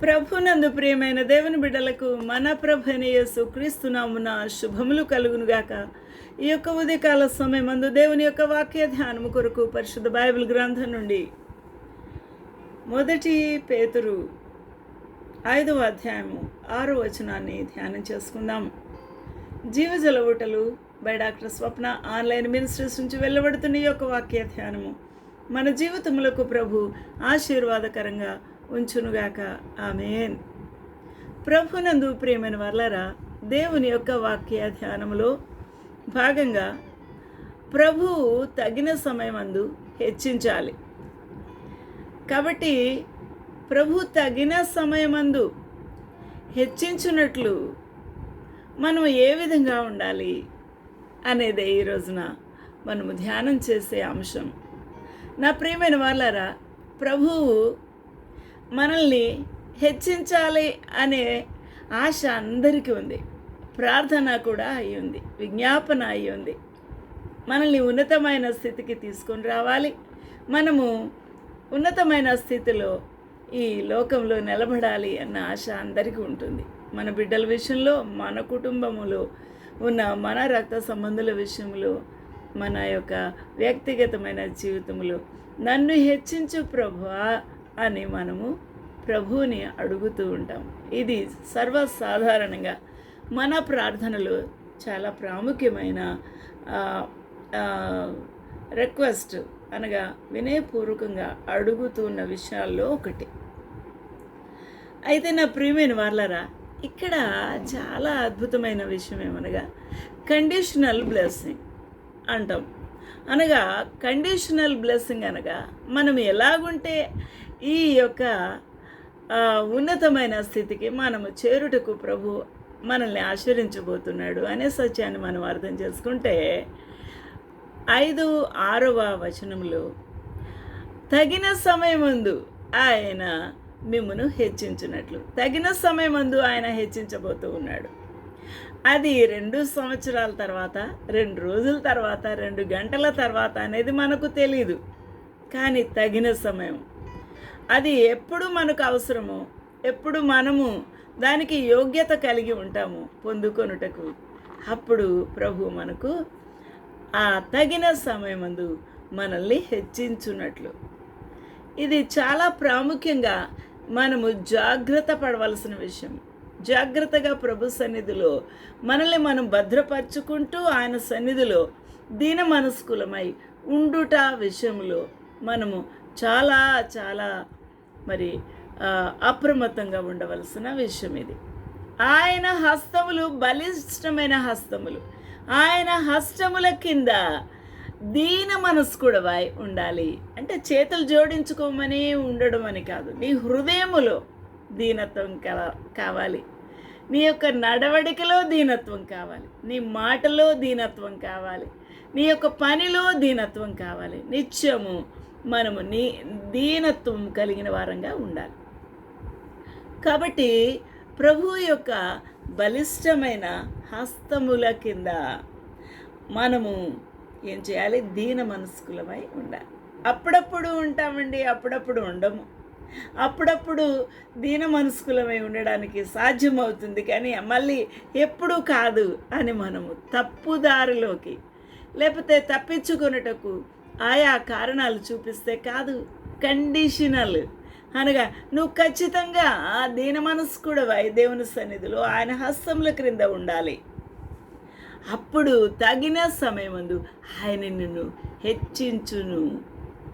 ప్రభునందు ప్రియమైన దేవుని బిడ్డలకు మన ప్రభైన క్రీస్తునామున శుభములు కలుగునుగాక. ఈ యొక్క ఉదయకాల సమయమందు దేవుని యొక్క వాక్య ధ్యానము కొరకు పరిశుద్ధ బైబిల్ గ్రంథం నుండి మొదటి పేతురు ఐదవ అధ్యాయము ఆరో వచనాన్ని ధ్యానం చేసుకుందాం. జీవజల ఊటలు by doctor Swapna online ministries నుంచి వెళ్ళబడుతున్న ఈ యొక్క వాక్య ధ్యానము మన జీవితములకు ప్రభు ఆశీర్వాదకరంగా ఉంచునుగాక. ఆమెన్. ప్రభునందు ప్రేమైన వర్లరా దేవుని యొక్క వాక్య ధ్యానంలో భాగంగా ప్రభువు తగిన సమయమందు హెచ్చించాలి. కాబట్టి ప్రభు తగిన సమయమందు హెచ్చించున్నట్లు మనం ఏ విధంగా ఉండాలి అనేది ఈ రోజున మనము ధ్యానం చేసే అంశం. నా ప్రియమైన వాళ్ళారా ప్రభువు మనల్ని హెచ్చించాలి అనే ఆశ అందరికీ ఉంది. ప్రార్థన కూడా అయి ఉంది. విజ్ఞాపన అయి ఉంది. మనల్ని ఉన్నతమైన స్థితికి తీసుకొని రావాలి. మనము ఉన్నతమైన స్థితిలో ఈ లోకంలో నిలబడాలి అన్న ఆశ అందరికీ ఉంటుంది. మన బిడ్డల విషయంలో మన కుటుంబములో ఉన్న మన రక్త సంబంధుల విషయంలో మన యొక్క వ్యక్తిగతమైన జీవితంలో నన్ను హెచ్చించు ప్రభువా. అని మనము ప్రభువుని అడుగుతూ ఉంటాం. ఇది సర్వసాధారణంగా మన ప్రార్థనలో చాలా ప్రాముఖ్యమైన రిక్వెస్ట్ అనగా వినయపూర్వకంగా అడుగుతున్న విషయాల్లో ఒకటి. అయితే నా ప్రియమైన వాళ్ళరా ఇక్కడ చాలా అద్భుతమైన విషయం ఏమనగా కండిషనల్ బ్లెస్సింగ్ అంటాం. అనగా కండిషనల్ బ్లెస్సింగ్ అనగా మనం ఎలాగుంటే ఈ యొక్క ఉన్నతమైన స్థితికి మనము చేరుటకు ప్రభు మనల్ని ఆశ్రయించబోతున్నాడు అనే సత్యాన్ని మనం అర్థం చేసుకుంటే ఐదు ఆరవ వచనంలో తగిన సమయమందు ఆయన మిమ్మను హెచ్చించినట్లు. తగిన సమయమందు ఆయన హెచ్చించబోతూ ఉన్నాడు. అది రెండు సంవత్సరాల తర్వాత రెండు రోజుల తర్వాత రెండు గంటల తర్వాత అనేది మనకు తెలియదు కానీ తగిన సమయం అది ఎప్పుడు మనకు అవసరమో ఎప్పుడు మనము దానికి యోగ్యత కలిగి ఉంటాము పొందుకొనుటకు. అప్పుడు ప్రభు మనకు ఆ తగిన సమయమందు మనల్ని హెచ్చించున్నట్లు ఇది చాలా ప్రాముఖ్యంగా మనము జాగ్రత్త పడవలసిన విషయం. జాగ్రత్తగా ప్రభు సన్నిధిలో మనల్ని మనం భద్రపరుచుకుంటూ ఆయన సన్నిధిలో దీన మనస్కులమై ఉండుట విషయంలో మనము చాలా చాలా మరి అప్రమత్తంగా ఉండవలసిన విషయం ఇది. ఆయన హస్తములు బలిష్టమైన హస్తములు. ఆయన హస్తముల కింద దీన మనస్కుడవై ఉండాలి. అంటే చేతులు జోడించుకోమని ఉండడం అని కాదు. నీ హృదయములో దీనత్వం కావాలి. నీ యొక్క నడవడికలో దీనత్వం కావాలి. నీ మాటలో దీనత్వం కావాలి. నీ యొక్క పనిలో దీనత్వం కావాలి. నిత్యము మనము నీ దీనత్వం కలిగిన వారంగా ఉండాలి. కాబట్టి ప్రభు యొక్క బలిష్టమైన హస్తముల కింద మనము ఏం చేయాలి? దీన మనస్కులమై ఉండాలి. అప్పుడప్పుడు ఉంటామండి అప్పుడప్పుడు ఉండము. అప్పుడప్పుడు దీన మనస్కులమై ఉండడానికి సాధ్యమవుతుంది కానీ మళ్ళీ ఎప్పుడూ కాదు అని మనము తప్పుదారిలోకి లేకపోతే తప్పించుకొనుటకు ఆయా కారణాలు చూపిస్తే కాదు కండిషనల్ అనగా నువ్వు ఖచ్చితంగా ఆ దీన కూడా దేవుని సన్నిధిలో ఆయన హస్తముల క్రింద ఉండాలి. అప్పుడు తగిన సమయమందు ఆయన నిన్ను హెచ్చించును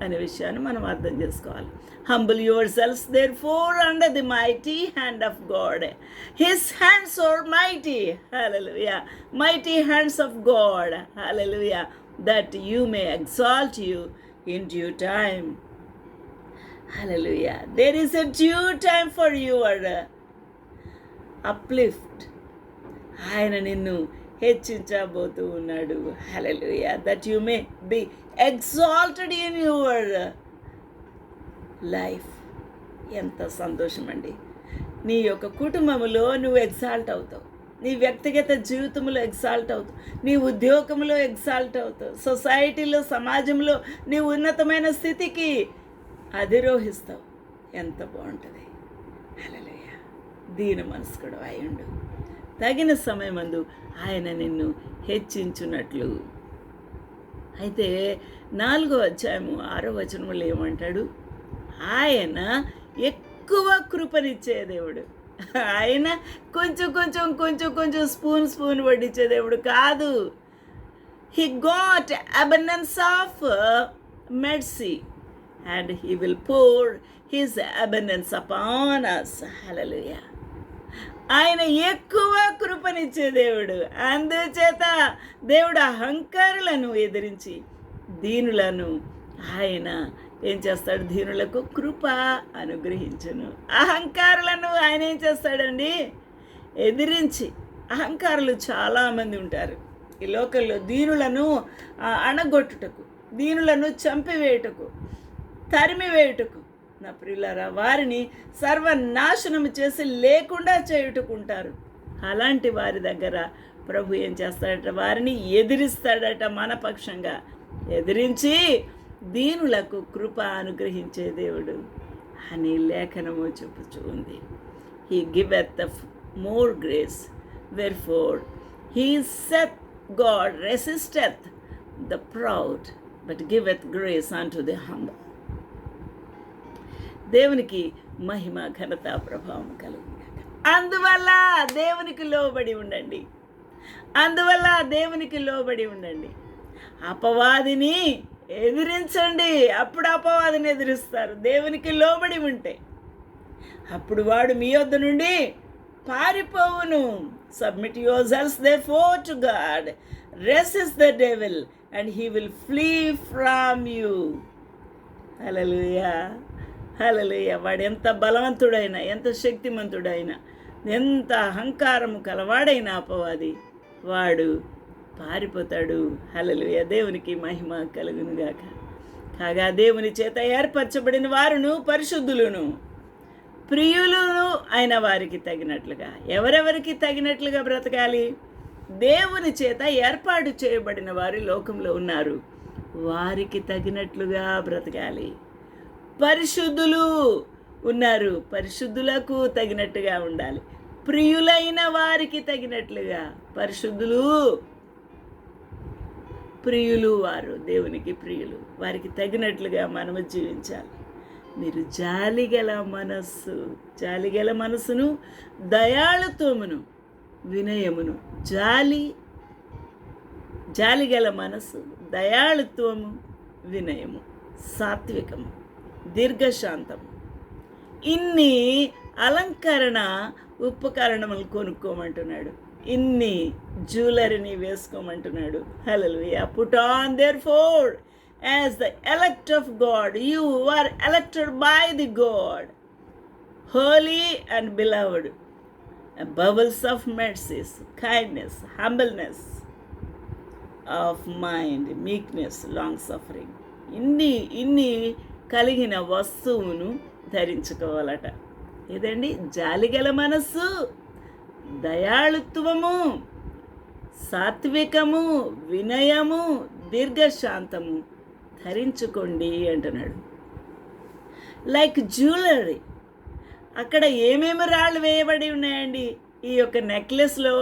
అనే విషయాన్ని మనం అర్థం చేసుకోవాలి. Humble your selves therefore under the mighty hand of God his hands are mighty hallelujah mighty hands of God hallelujah that you may exalt you in due time hallelujah there is a due time for your uplift ఆయన నిన్ను హెచ్చించబోతూ ఉన్నాడు. Hallelujah that you may be exalted in your life ఎంత సంతోషం అండి నీ యొక్క కుటుంబంలో నువ్వు ఎగ్జాల్ట్ అవుతావు. నీ వ్యక్తిగత జీవితంలో ఎగ్జాల్ట్ అవుతావు. నీ ఉద్యోగంలో ఎగ్జాల్ట్ అవుతావు. సొసైటీలో సమాజంలో నీ ఉన్నతమైన స్థితికి అధిరోహిస్తావు. ఎంత బాగుంటుంది. అలలేయ దీన మనస్కుడు అయ్యుండు. తగిన సమయమందు ఆయన నిన్ను హెచ్చించున్నట్లు అయితే నాలుగో అధ్యాయము ఆరో వచనములు ఏమంటాడు? ఆయన ఎక్కువ కృపనిచ్చే దేవుడు. ఆయన కొంచెం కొంచెం కొంచెం కొంచెం స్పూన్ స్పూన్ వడ్డించే దేవుడు కాదు. He got abundance of mercy and he will pour his abundance upon us hallelujah ఆయన ఎక్కువ కృపనిచ్చే దేవుడు. అందుచేత దేవుడు అహంకారులను ఎదిరించి దీనులను ఆయన ఏం చేస్తాడు? దీనులకు కృప అనుగ్రహించును. అహంకారులను ఆయన ఏం చేస్తాడండి? ఎదిరించి. అహంకారులు చాలామంది ఉంటారు. ఈ లోకల్లో దీనులను అణగొట్టుటకు దీనులను చంపివేయుటకు తరిమివేయుటకు. నా ప్రియులారా వారిని సర్వనాశనము చేసి లేకుండా చేయుటకుంటారు. అలాంటి వారి దగ్గర ప్రభు ఏం చేస్తాడట? వారిని ఎదిరిస్తాడట మన పక్షంగా. ఎదిరించి దీనులకు కృప అనుగ్రహించే దేవుడు అని లేఖనము చెప్పుచూ ఉంది. He giveth the more grace wherefore he saith God resisteth the proud but giveth grace unto the humble దేవునికి మహిమ ఘనత ప్రభావం కలిగింది అందువల్ల దేవునికి లోబడి ఉండండి. అందువల్ల దేవునికి లోబడి ఉండండి. అపవాదిని ఎదిరించండి. అప్పుడు అపవాదిని ఎదిరిస్తారు. దేవునికి లోబడి ఉంటే. అప్పుడు వాడు మీ వద్ద నుండి పారిపోవును. Submit your selves therefore to God resist the devil and he will flee from you hallelujah hallelujah వాడు ఎంత బలవంతుడైనా ఎంత శక్తిమంతుడైనా ఎంత అహంకారము కలవాడైన అపవాది వాడు పారిపోతాడు. హలలుయ దేవునికి మహిమ కలుగునుగాక. కాగా దేవుని చేత ఏర్పరచబడిన వారును పరిశుద్ధులును ప్రియులను అయిన వారికి తగినట్లుగా. ఎవరెవరికి తగినట్లుగా బ్రతకాలి? దేవుని చేత ఏర్పాటు చేయబడిన వారు లోకంలో ఉన్నారు. వారికి తగినట్లుగా బ్రతకాలి. పరిశుద్ధులు ఉన్నారు. పరిశుద్ధులకు తగినట్టుగా ఉండాలి. ప్రియులైన వారికి తగినట్లుగా. పరిశుద్ధులు ప్రియులు వారు దేవునికి ప్రియులు. వారికి తగినట్లుగా మనము జీవించాలి. మీరు జాలిగల మనస్సు జాలిగల మనస్సును దయాళుత్వమును వినయమును జాలి జాలిగల మనస్సు దయాళుత్వము వినయము సాత్వికము దీర్ఘశాంతము. ఇన్ని అలంకరణ ఉపకరణములు కొనుక్కోమంటున్నాడు. ఇన్ని జ్యువెలరీని వేసుకోమంటున్నాడు. Hallelujah put on therefore as the elect of God you are elected by the God holy and beloved bowels of mercies kindness humbleness of mind meekness long suffering ఇన్ని ఇన్ని కలిగిన వస్తువును ధరించుకోవాలట. ఇదండి జాలిగల మనస్సు. దయాళుత్వము సాత్వికము వినయము దీర్ఘశాంతము ధరించుకోండి అంటున్నాడు. లైక్ జ్యువెలరీ అక్కడ ఏమేమి రాళ్ళు వేయబడి ఉన్నాయండి? ఈ యొక్క నెక్లెస్లో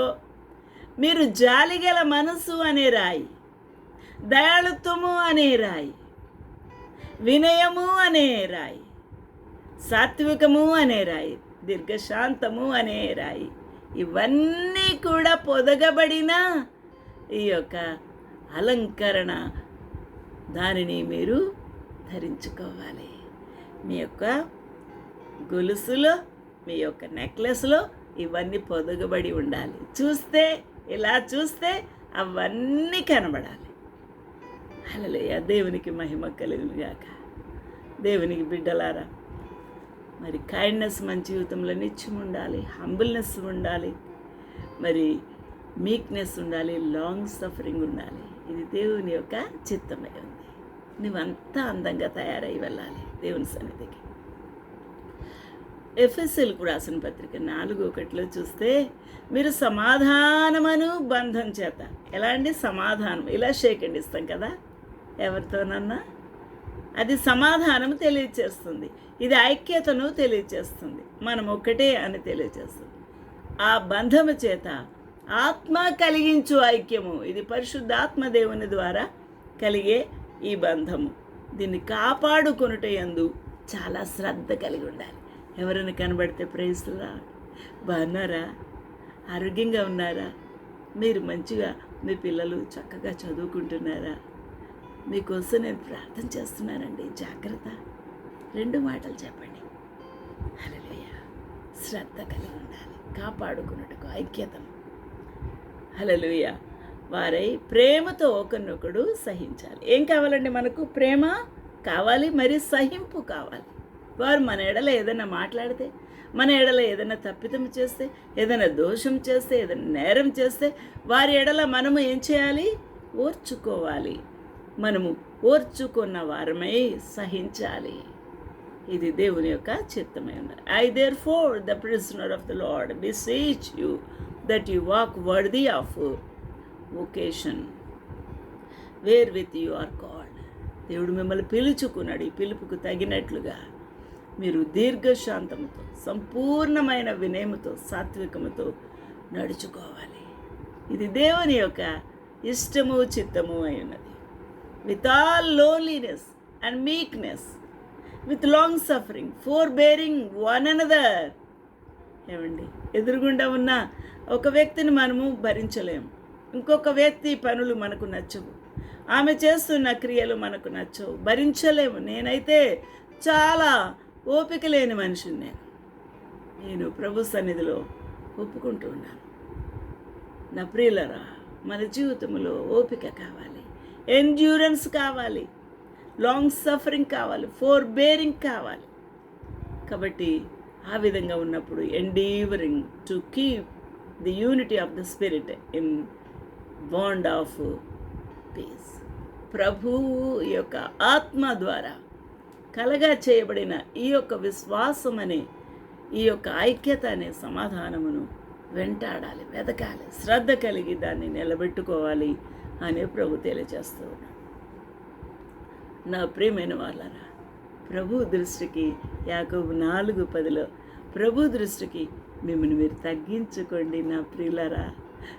మీరు జాలిగల మనసు అనే రాయి దయాళుత్వము అనే రాయి వినయము అనే రాయి సాత్వికము అనే రాయి దీర్ఘశాంతము అనే రాయి. ఇవన్నీ కూడా పొదగబడిన ఈ యొక్క అలంకరణ. దానిని మీరు ధరించుకోవాలి. మీ యొక్క గొలుసులో మీ యొక్క నెక్లెస్లో ఇవన్నీ పొదగబడి ఉండాలి. చూస్తే ఇలా చూస్తే అవన్నీ కనబడాలి. అలలేయ దేవునికి మహిమ కలుగునుగాక. దేవునికి బిడ్డలారా మరి కైండ్నెస్ మన జీవితంలో నిత్యం ఉండాలి. హంబుల్నెస్ ఉండాలి. మరి మీక్నెస్ ఉండాలి. లాంగ్ సఫరింగ్ ఉండాలి. ఇది దేవుని యొక్క చిత్తమై ఉంది. నువ్వంతా అందంగా తయారై వెళ్ళాలి దేవుని సన్నిధికి. ఎఫ్ఎస్ఎల్కు రాసిన పత్రిక నాలుగు ఒకటిలో చూస్తే మీరు సమాధానమను బంధం చేత. ఎలా అండి? సమాధానం. ఇలా షేక్ అండ్ ఇస్తాం కదా. ఎవరితోనన్నా. అది సమాధానం తెలియచేస్తుంది. ఇది ఐక్యతను తెలియజేస్తుంది మనం ఒక్కటే అని తెలియజేస్తుంది ఆ బంధము చేత ఆత్మ కలిగించు ఐక్యము. ఇది పరిశుద్ధాత్మ దేవుని ద్వారా కలిగే ఈ బంధము. దీన్ని కాపాడుకొనుట ఎందు చాలా శ్రద్ధ కలిగి ఉండాలి. ఎవరైనా కనబడితే ప్రేస్తులా బాగున్నారా ఆరోగ్యంగా ఉన్నారా? మీరు మంచిగా మీ పిల్లలు చక్కగా చదువుకుంటున్నారా? మీకోసం నేను ప్రార్థన చేస్తున్నానండి. జాగ్రత్త. రెండు మాటలు చెప్పండి. హలలుయ శ్రద్ధ కలిగి ఉండాలి. కాపాడుకున్నట్టుకు ఐక్యతను. హలలుయ వారై ప్రేమతో ఒకరినొకడు సహించాలి. ఏం కావాలండి మనకు? ప్రేమ కావాలి మరి సహింపు కావాలి. వారు మన ఎడల ఏదైనా మాట్లాడితే మన ఎడల ఏదైనా తప్పిదం చేస్తే ఏదైనా దోషం చేస్తే ఏదైనా నేరం చేస్తే వారి ఎడల మనము ఏం చేయాలి? ఓర్చుకోవాలి. మనము ఓర్చుకున్న వారమై సహించాలి. ఇది దేవుని యొక్క చిత్తమై ఉన్నది. I therefore the prisoner of the Lord beseech you that you walk worthy of vocation wherewith you are called దేవుడు మిమ్మల్ని పిలుచుకున్నాడు. ఈ పిలుపుకు తగినట్లుగా మీరు దీర్ఘశాంతముతో సంపూర్ణమైన వినయముతో సాత్వికముతో నడుచుకోవాలి. ఇది దేవుని యొక్క ఇష్టము చిత్తము అయి ఉన్నది. With all lowliness and meekness with long suffering forbearing one another. ఏమండి? ఎదురుగుండా ఉన్న ఒక వ్యక్తిని మనము భరించలేము ఇంకొక వ్యక్తి పనులు మనకు నచ్చవు. ఆమె చేస్తున్న క్రియలు మనకు నచ్చవు. భరించలేము. నేనైతే చాలా ఓపిక లేని మనిషిని నేను. నేను ప్రభు సన్నిధిలో ఒప్పుకుంటూ ఉన్నాను. నా ప్రియులరా మన జీవితంలో ఓపిక కావాలి. ఎండ్యూరెన్స్ కావాలి. లాంగ్ సఫరింగ్ కావాలి ఫోర్ బేరింగ్ కావాలి. కాబట్టి ఆ విధంగా ఉన్నప్పుడు endeavouring to keep the unity of the spirit in bond of peace ప్రభువు యొక్క ఆత్మ ద్వారా కలగా చేయబడిన ఈ యొక్క విశ్వాసం అనే ఈ యొక్క ఐక్యత అనే సమాధానమును వెంటాడాలి వెతకాలి శ్రద్ధ కలిగి దాన్ని నిలబెట్టుకోవాలి అనే ప్రభు తెలియజేస్తూ ఉన్నాడు నా ప్రేమైన వాళ్ళరా ప్రభు దృష్టికి యాకోబు నాలుగు పదిలో ప్రభు దృష్టికి మిమ్మల్ని మీరు తగ్గించుకోండి నా ప్రియులరా.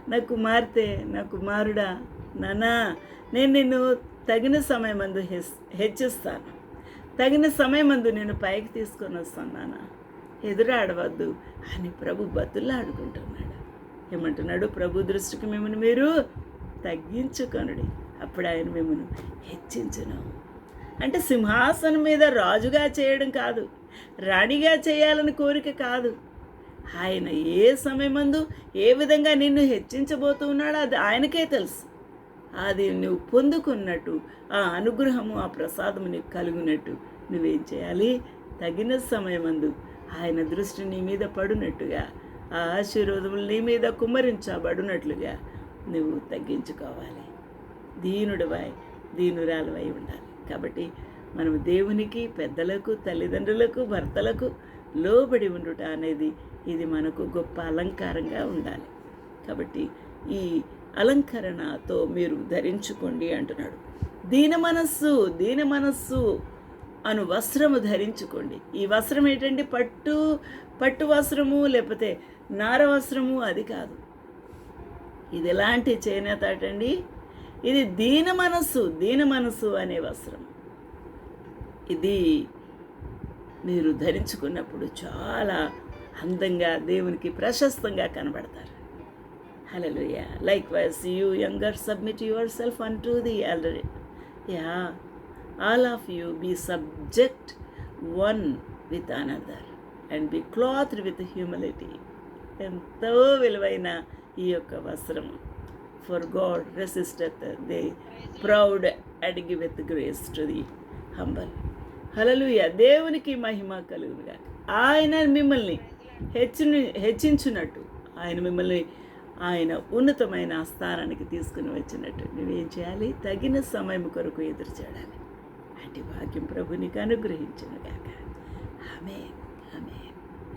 నా కుమార్తె నా కుమారుడా నానా నేను నిన్ను తగిన సమయమందు హెచ్ హెచ్చిస్తాను. తగిన సమయమందు నేను పైకి తీసుకొని వస్తాను నాన్న ఎదురాడవద్దు అని ప్రభు బతుల్లా ఆడుకుంటున్నాడు ఏమంటున్నాడు? ప్రభు దృష్టికి మిమ్మల్ని మీరు తగ్గించుకొనుడి. అప్పుడు ఆయన మిమ్మల్ని హెచ్చించును. అంటే సింహాసనం మీద రాజుగా చేయడం కాదు రాణిగా చేయాలని కోరిక కాదు. ఆయన ఏ సమయమందు ఏ విధంగా నిన్ను హెచ్చించబోతున్నాడో అది ఆయనకే తెలుసు. అది నువ్వు పొందుకున్నట్టు ఆ అనుగ్రహము ఆ ప్రసాదము నీకు కలిగినట్టు నువ్వేం చేయాలి? తగిన సమయమందు ఆయన దృష్టి నీ మీద పడినట్టుగా ఆ ఆశీర్వాదములు నీ మీద కుమ్మరించబడినట్లుగా నువ్వు తగ్గించుకోవాలి. దీనుడివై దీనురాలువై ఉండాలి. కాబట్టి మనం దేవునికి పెద్దలకు తల్లిదండ్రులకు భర్తలకు లోబడి ఉండుట అనేది ఇది మనకు గొప్ప అలంకారంగా ఉండాలి. కాబట్టి ఈ అలంకరణతో మీరు ధరించుకోండి అంటున్నాడు. దీన మనస్సు దీన మనస్సు అను వస్త్రము ధరించుకోండి. ఈ వస్త్రం ఏంటంటే పట్టు పట్టు వస్త్రము లేకపోతే నార వస్త్రము అది కాదు. ఇది ఎలాంటి చేనేత అండి ఇది దీన మనస్సు దీన మనస్సు అనే వస్త్రం. ఇది మీరు ధరించుకున్నప్పుడు చాలా అందంగా దేవునికి ప్రశస్తంగా కనబడతారు. Hallelujah likewise you younger submit your self unto the elder yea all of you be subject one with another and be clothed with humility ఎంతో విలువైన ఈ యొక్క వస్త్రము. For God resisteth the proud అడిగి with grace to the humble hallelujah దేవునికి మహిమ కలుగునుగా ఆయన మిమ్మల్ని హెచ్చుని హెచ్చించున్నట్టు ఆయన మిమ్మల్ని ఆయన ఉన్నతమైన స్థానానికి తీసుకుని వచ్చినట్టు. నువ్వేం చేయాలి? తగిన సమయం కొరకు ఎదురు చూడాలి. అంటే వాక్యం ప్రభునికి నీకు ఆమె